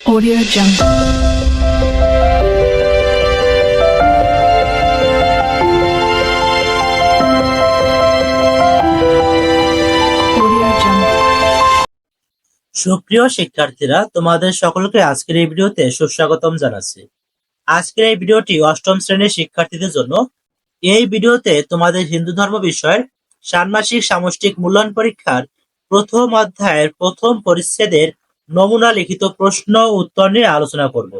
Audio Jungle. সুপ্রিয় শিক্ষার্থীরা, তোমাদের সকলকে আজকের এই ভিডিওতে সুস্বাগতম জানাচ্ছি। আজকের এই ভিডিওটি অষ্টম শ্রেণির শিক্ষার্থীদের জন্য। এই ভিডিওতে তোমাদের হিন্দু ধর্ম বিষয়ের ষান্মাসিক সামষ্টিক মূল্যায়ন পরীক্ষার প্রথম অধ্যায়ের প্রথম পরিচ্ছেদের নমুনা লিখিত প্রশ্ন উত্তর নিয়ে আলোচনা করব।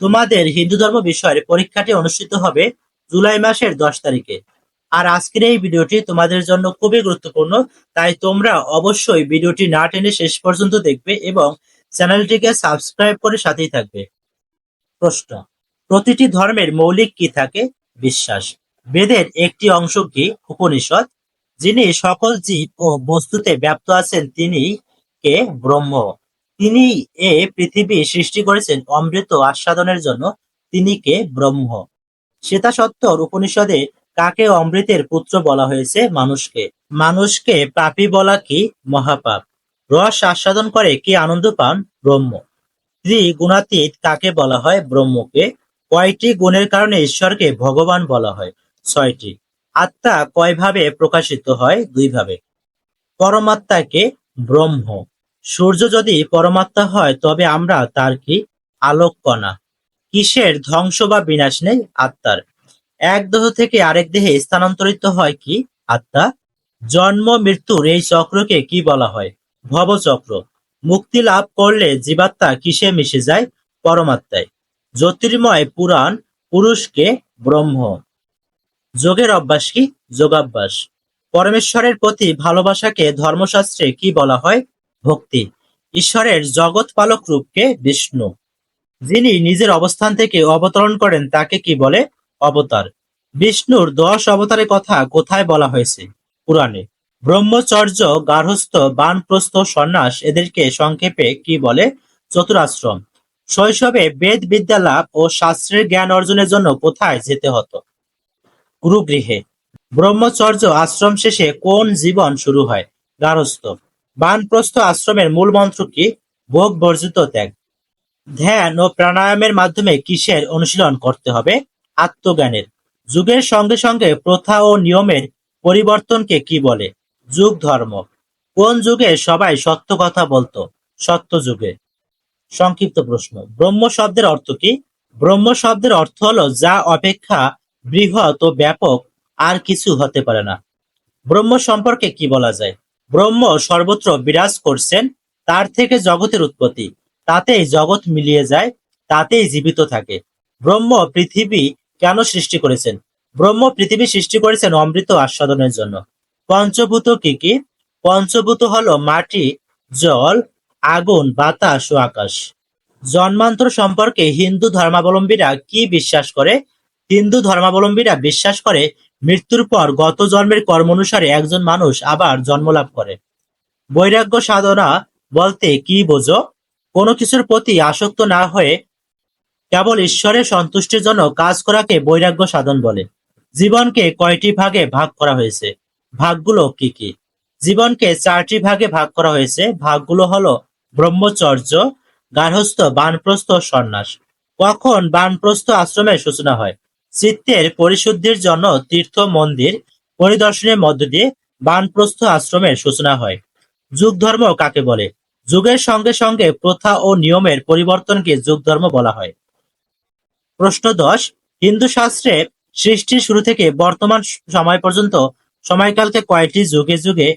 তোমাদের হিন্দু ধর্ম বিষয়ের পরীক্ষাটি অনুষ্ঠিত হবে জুলাই মাসের দশ তারিখে। আর আজকের এই ভিডিওটি তোমাদের জন্য খুবই গুরুত্বপূর্ণ, তাই তোমরা অবশ্যই ভিডিওটি না টেনে শেষ পর্যন্ত দেখবে এবং চ্যানেলটিকে সাবস্ক্রাইব করে সাথেই থাকবে। প্রশ্ন, প্রতিটি ধর্মের মৌলিক কি থাকে? বিশ্বাস, বেদের একটি অংশ কি? উপনিষদ, যিনি সকল জীব ও বস্তুতে ব্যাপ্ত আছেন তিনি কে? ব্রহ্ম। তিনি এ পৃথিবী সৃষ্টি করেছেন অমৃত আস্বাদনের জন্য। তিনি কে? ব্রহ্ম। শ্বেতাসত্তর উপনিষদে কাকে অমৃতের পুত্র বলা হয়েছে? মানুষকে। মানুষকে পাপী বলা কি? মহাপাপ। রস আস্বাদন করে কি আনন্দ পান? ব্রহ্ম। ত্রি গুণাতীত কাকে বলা হয়? ব্রহ্মকে। কয়টি গুণের কারণে ঈশ্বরকে ভগবান বলা হয়? ছয়টি। আত্মা কয়ভাবে প্রকাশিত হয়? দুইভাবে। পরমাত্মাকে ব্রহ্ম। সূর্য যদি পরমাত্মা হয়, তবে আমরা তার কি? আলোক কণা কিসের ধ্বংস বা বিনাশ নেই? আত্মার। এক দেহ থেকে আরেক দেহে স্থানান্তরিত হয় কি? আত্মা। জন্ম মৃত্যুর এই চক্রকে কি বলা হয়? ভবচক্র। মুক্তি লাভ করলে জীবাত্মা কিসে মিশে যায়? পরমাত্মায়। জ্যোতির্ময় পুরাণ, পুরুষকে ব্রহ্ম। যোগের অভ্যাস কি? যোগাভ্যাস। পরমেশ্বরের প্রতি ভালোবাসাকে ধর্মশাস্ত্রে কি বলা হয়? ভক্তি, ঈশ্বরের জগৎ পালক রূপকে বিষ্ণু। যিনি নিজের অবস্থান থেকে অবতরণ করেন, তাকে কি বলে? অবতার। বিষ্ণুর দশ অবতারের কথা কোথায় বলা হয়েছে? পুরাণে। ব্রহ্মচর্য, গার্হস্থ, বানপ্রস্থ, সন্ন্যাস এদেরকে সংক্ষেপে কি বলে? চতুরাশ্রম। শৈশবে বেদ বিদ্যা লাভ ও শাস্ত্রের জ্ঞান অর্জনের জন্য কোথায় যেতে হতো? গুরুগৃহে। ব্রহ্মচর্য আশ্রম শেষে কোন জীবন শুরু হয়? গার্হস্থ। বানপ্রস্থ আশ্রমের মূল মন্ত্র কি? ভোগ বর্জিত ত্যাগ। ধ্যান ও প্রাণায়ামের মাধ্যমে কিসের অনুশীলন করতে হবে? আত্মজ্ঞানের। যুগের সঙ্গে সঙ্গে প্রথা ও নিয়মের পরিবর্তনকে কি বলে? যুগ ধর্ম। কোন যুগে সবাই সত্য কথা বলতো? সত্য যুগে। সংক্ষিপ্ত প্রশ্ন। ব্রহ্ম শব্দের অর্থ কি? ব্রহ্ম শব্দের অর্থ হলো যা অপেক্ষা বৃহৎ ও ব্যাপক, আর কিছু হতে পারে না। ব্রহ্ম সম্পর্কে কি বলা যায়? ব্রহ্ম সর্বত্র বিরাজ করছেন, তার থেকে জগতের উৎপত্তি। তাতেই জগৎ মিলিয়ে যায়, তাতেই জীবিত থাকে। ব্রহ্ম পৃথিবী কেন সৃষ্টি করেছেন? ব্রহ্ম পৃথিবী সৃষ্টি করেছেন অমৃত আস্বাদনের জন্য। পঞ্চভূত কি কি? পঞ্চভূত হলো মাটি, জল, আগুন, বাতাস ও আকাশ। জন্মান্তর সম্পর্কে হিন্দু ধর্মাবলম্বীরা কি বিশ্বাস করে? হিন্দু ধর্মাবলম্বীরা বিশ্বাস করে মৃত্যুর পর গত জন্মের কর্ম অনুসারে একজন মানুষ আবার জন্মলাভ করে। বৈরাগ্য সাধনা বলতে কি বোঝো? কোনো কিছুর প্রতি আসক্ত না হয়ে কেবল ঈশ্বরের সন্তুষ্টির জন্য কাজ করাকে বৈরাগ্য সাধন বলে। জীবনকে কয়টি ভাগে ভাগ করা হয়েছে? ভাগগুলো কি কি? জীবনকে চারটি ভাগে ভাগ করা হয়েছে। ভাগগুলো হলো ব্রহ্মচর্য গার্হস্থ বানপ্রস্থ, সন্ন্যাস। কখন বানপ্রস্থ আশ্রমের সূচনা হয়? চিত্তের পরিশুদ্ধির জন্য তীর্থ মন্দির পরিদর্শনের মধ্য দিয়ে বানপ্রস্থ আশ্রমের সূচনা হয়। যুগ ধর্ম কাকে বলে? যুগের সঙ্গে সঙ্গে প্রথা ও নিয়মের পরিবর্তনকে যুগ ধর্ম বলা হয়। প্রশ্ন দশ, হিন্দু শাস্ত্রে সৃষ্টির শুরু থেকে বর্তমান সময় পর্যন্ত সময়কালকে কয়টি যুগে যুগে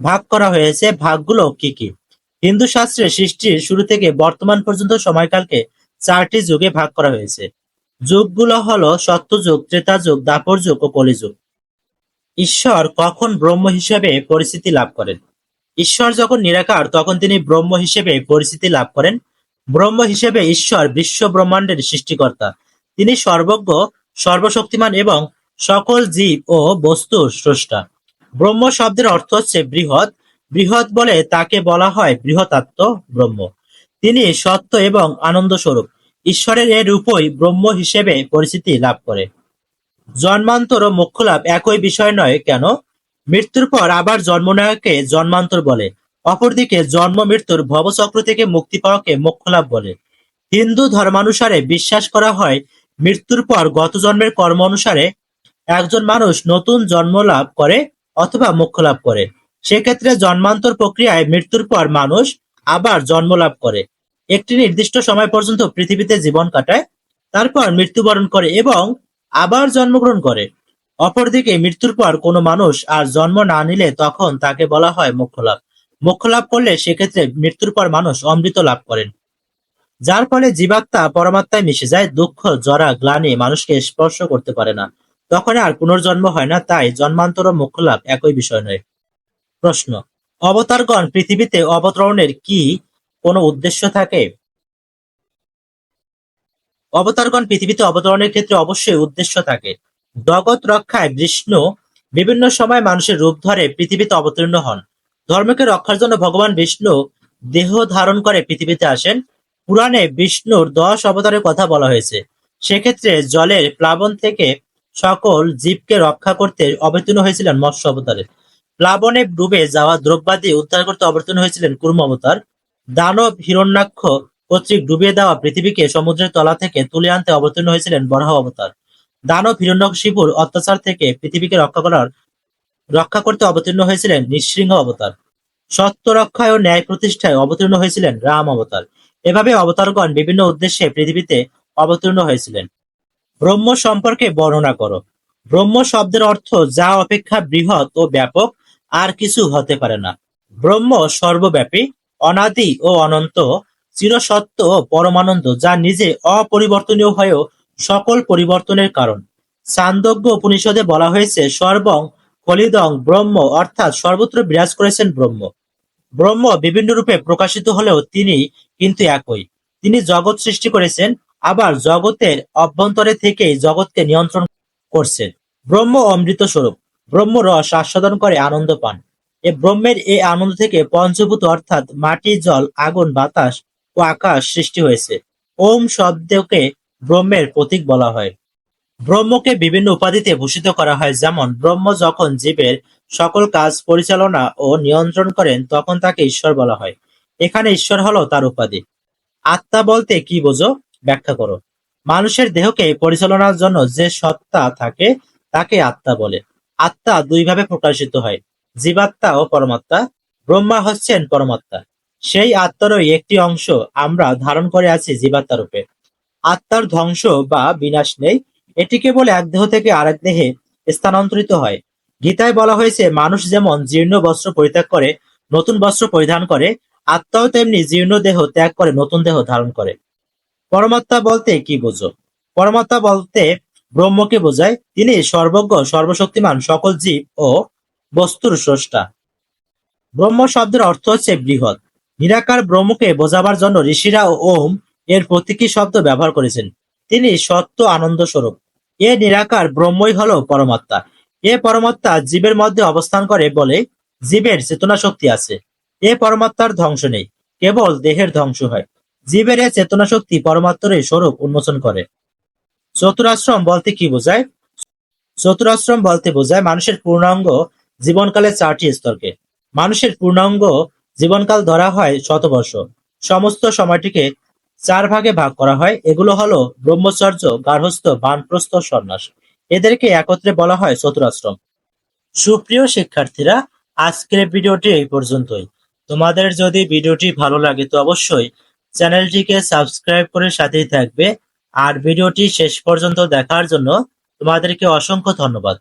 ভাগ করা হয়েছে? ভাগগুলো কি কি? হিন্দু শাস্ত্রে সৃষ্টির শুরু থেকে বর্তমান পর্যন্ত সময়কালকে চারটি যুগে ভাগ করা হয়েছে। যুগগুলো হলো সত্যযুগ ত্রেতা যুগ দাপর যুগ ও কলিযুগ। ঈশ্বর কখন ব্রহ্ম হিসেবে পরিচিতি লাভ করেন? ঈশ্বর যখন নিরাকার, তখন তিনি ব্রহ্ম হিসেবে পরিচিতি লাভ করেন। ব্রহ্ম হিসেবে ঈশ্বর বিশ্ব ব্রহ্মাণ্ডের সৃষ্টিকর্তা। তিনি সর্বজ্ঞ, সর্বশক্তিমান এবং সকল জীব ও বস্তুর স্রষ্টা। ব্রহ্ম শব্দের অর্থ হচ্ছে বৃহৎ। বৃহৎ বলে তাকে বলা হয় বৃহতাত্ম ব্রহ্ম। তিনি সত্য এবং আনন্দ স্বরূপ ঈশ্বরের এর রূপই ব্রহ্ম হিসেবে পরিচিতি লাভ করে। জন্মান্তর ও মোক্ষ লাভ একই বিষয় নয় কেন? মৃত্যুর পর আবার জন্ম নেওয়াকে জন্মান্তর বলে। অপরদিকে জন্ম, মৃত্যুর ভবচক্র থেকে মুক্তি পাওয়াকে মোক্ষ লাভ বলে। হিন্দু ধর্মানুসারে বিশ্বাস করা হয়, মৃত্যুর পর গত জন্মের কর্ম অনুসারে একজন মানুষ নতুন জন্ম লাভ করে অথবা মোক্ষ লাভ করে। সেক্ষেত্রে জন্মান্তর প্রক্রিয়ায় মৃত্যুর পর মানুষ আবার জন্ম লাভ করে। একটি নির্দিষ্ট সময় পর্যন্ত পৃথিবীতে জীবন কাটায়, তারপর মৃত্যুবরণ করে এবং আবার জন্মগ্রহণ করে। অপরদিকে মৃত্যুর পর কোনো মানুষ আর জন্ম না নিলে তখন তাকে বলা হয় মোক্ষ লাভ মোক্ষ লাভ করলে সেক্ষেত্রে মৃত্যুর পর মানুষ অমৃত লাভ করেন। যার ফলে জীবাত্মা পরমাত্মায় মিশে যায়, দুঃখ, জরা, গ্লানি মানুষকে স্পর্শ করতে পারে না। তখন আর পুনর্জন্ম হয় না, তাই জন্মান্তর মোক্ষ লাভ একই বিষয় নয়। প্রশ্ন, অবতারগণ পৃথিবীতে অবতরণের কি কোনো উদ্দেশ্য থাকে? অবতারগণ পৃথিবীতে অবতরণের ক্ষেত্রে অবশ্যই উদ্দেশ্য থাকে। জগৎ রক্ষায় বিষ্ণু বিভিন্ন সময় মানুষের রূপ ধরে পৃথিবীতে অবতীর্ণ হন। ধর্মকে রক্ষার জন্য ভগবান বিষ্ণু দেহ ধারণ করে পৃথিবীতে আসেন। পুরাণে বিষ্ণুর দশ অবতারের কথা বলা হয়েছে। সেক্ষেত্রে জলের প্লাবন থেকে সকল জীবকে রক্ষা করতে অবতীর্ণ হয়েছিলেন মৎস্য অবতারে। প্লাবনে ডুবে যাওয়া দ্রব্যাদি উদ্ধার করতে অবতীর্ণ হয়েছিলেন কুর্ম অবতার। দানব হিরণ্যাক্ষ কর্তৃক ডুবিয়ে দেওয়া পৃথিবীকে সমুদ্রের তলা থেকে তুলে আনতে অবতীর্ণ হয়েছিলেন বরাহ অবতার। দানব হিরণ্যকশিপুর অত্যাচার থেকে পৃথিবীকে রক্ষা করার, রক্ষা করতে অবতীর্ণ হয়েছিলেন নৃসিংহ অবতার। সত্য রক্ষায় ও ন্যায় প্রতিষ্ঠায় অবতীর্ণ হয়েছিলেন রাম অবতার। এভাবে অবতারগণ বিভিন্ন উদ্দেশ্যে পৃথিবীতে অবতীর্ণ হয়েছিলেন। ব্রহ্ম সম্পর্কে বর্ণনা করো। ব্রহ্ম শব্দের অর্থ যা অপেক্ষা বৃহৎ ও ব্যাপক, আর কিছু হতে পারে না। ব্রহ্ম সর্বব্যাপী অনাদি ও অনন্ত চিরসত্য ও পরমানন্দ, যা নিজে অপরিবর্তনীয় হয়েও সকল পরিবর্তনের কারণ। সান্দোগ্য উপনিষদে বলা হয়েছে, সর্বং কলিদং ব্রহ্ম, অর্থাৎ সর্বত্র বিরাজ করেছেন ব্রহ্ম। ব্রহ্ম বিভিন্ন রূপে প্রকাশিত হলেও তিনি কিন্তু একই। তিনি জগৎ সৃষ্টি করেছেন, আবার জগতের অভ্যন্তরে থেকেই জগৎকে নিয়ন্ত্রণ করছেন। ব্রহ্ম অমৃত স্বরূপ ব্রহ্ম রস আস্বাদন করে আনন্দ পান। এ ব্রহ্মের এই আনন্দ থেকে পঞ্চভূত অর্থাৎ মাটি, জল, আগুন, বাতাস ও আকাশ সৃষ্টি হয়েছে। ওম শব্দকে ব্রহ্মের প্রতীক বলা হয়। ব্রহ্মকে বিভিন্ন উপাধিতে ভূষিত করা হয়। যেমন, ব্রহ্ম যখন জীবের সকল কাজ পরিচালনা ও নিয়ন্ত্রণ করেন, তখন তাকে ঈশ্বর বলা হয়। এখানে ঈশ্বর হলো তার উপাধি। আত্মা বলতে কি বোঝো? ব্যাখ্যা করো। মানুষের দেহকে পরিচালনার জন্য যে সত্তা থাকে, তাকে আত্মা বলে। আত্মা দুইভাবে প্রকাশিত হয়। জীবাত্মা ও পরমাত্মা, ব্রহ্মা হচ্ছেন পরমাত্মা। সেই আত্মারই একটি অংশ আমরা ধারণ করে আছি জীবাত্মা রূপে। আত্মার ধ্বংস বা বিনাশ নেই, এটি কেবল এক দেহ থেকে আরেক দেহে স্থানান্তরিত হয়। গীতায় বলা হয়েছে, মানুষ যেমন জীর্ণ বস্ত্র পরিত্যাগ করে, নতুন বস্ত্র পরিধান করে, আত্মাও তেমনি জীর্ণ দেহ ত্যাগ করে, নতুন দেহ ধারণ করে। পরমাত্মা বলতে কি বোঝো? পরমাত্মা বলতে ব্রহ্মকে বোঝায়। তিনি সর্বজ্ঞ, সর্বশক্তিমান সকল জীব ও বস্তুর স্রষ্টা। ব্রহ্ম শব্দের অর্থ হচ্ছে বৃহৎ। নিরাকার ব্রহ্মকে বোঝাবার জন্য ঋষিরা ওম এর প্রতীকী শব্দ ব্যবহার করেছেন। তিনি সত্য আনন্দ স্বরূপ। এ নিরাকার ব্রহ্মই হলো পরমাত্মা। এ পরমাত্মা জীবের মধ্যে অবস্থান করে বলে জীবের চেতনা শক্তি আছে। এ পরমাত্মার ধ্বংস নেই, কেবল দেহের ধ্বংস হয়। জীবের এ চেতনা শক্তি পরমাত্মারই স্বরূপ উন্মোচন করে। চতুরাশ্রম বলতে কি বোঝায়? চতুরাশ্রম বলতে বোঝায় মানুষের পূর্ণাঙ্গ জীবনকালের চারটি স্তরকে। মানুষের পূর্ণাঙ্গ জীবনকাল ধরা হয় শতবর্ষ। সমস্ত সময়টিকে চার ভাগে ভাগ করা হয়। এগুলো হলো ব্রহ্মচর্য গার্হস্থ বানপ্রস্থ, সন্ন্যাস। এদেরকে একত্রে বলা হয় চতুরাশ্রম। সুপ্রিয় শিক্ষার্থীরা, আজকের ভিডিওটি এই পর্যন্তই। তোমাদের যদি ভিডিওটি ভালো লাগে তো অবশ্যই চ্যানেলটিকে সাবস্ক্রাইব করে সাথেই থাকবে। আর ভিডিওটি শেষ পর্যন্ত দেখার জন্য তোমাদেরকে অসংখ্য ধন্যবাদ।